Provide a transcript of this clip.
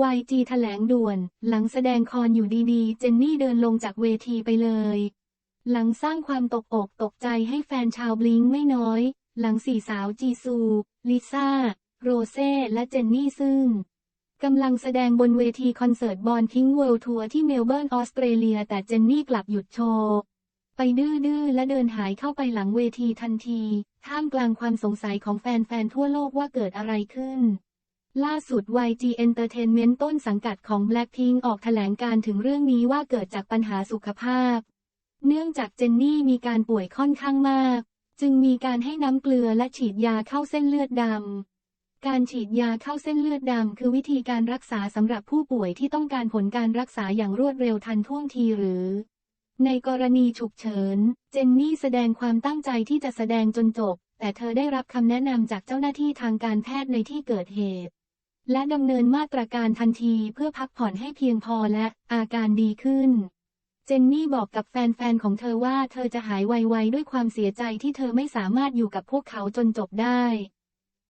YG แถลงด่วน หลังแสดงคอนอยู่ดีๆ เจนนี่เดินลงจากเวทีไปเลย หลังสร้างความตกอกตกใจให้แฟนชาวบลิงไม่น้อย หลังสี่สาวจีซู ลิซ่า โรเซ่และเจนนี่ซึ่งกำลังแสดงบนเวทีคอนเสิร์ตบอลพิงเวิลด์ทัวร์ที่เมลเบิร์นออสเตรเลีย แต่เจนนี่กลับหยุดโชว์ไปดื้อๆและเดินหายเข้าไปหลังเวทีทันที ท่ามกลางความสงสัยของแฟนๆทั่วโลกว่าเกิดอะไรขึ้น ล่าสุด YG Entertainment ต้นสังกัดของ Blackpink ออกแถลงการถึงเรื่องนี้ว่าเกิดจากปัญหาสุขภาพ เนื่องจากเจนนี่มีการป่วยค่อนข้างมาก จึงมีการให้น้ำเกลือและฉีดยาเข้าเส้นเลือดดำ การฉีดยาเข้าเส้นเลือดดำคือวิธีการรักษาสำหรับผู้ป่วยที่ต้องการผลการรักษาอย่างรวดเร็วทันท่วงทีหรือ ในกรณีฉุกเฉิน เจนนี่แสดงความตั้งใจที่จะแสดงจนจบ แต่เธอได้รับคำแนะนำจากเจ้าหน้าที่ทางการแพทย์ในที่เกิดเหตุ และดำเนินมาตรการทันทีเพื่อพักผ่อนให้เพียงพอและอาการดีขึ้น เจนนี่บอกกับแฟนๆของเธอว่าเธอจะหายไวๆด้วยความเสียใจที่เธอไม่สามารถอยู่กับพวกเขาจนจบได้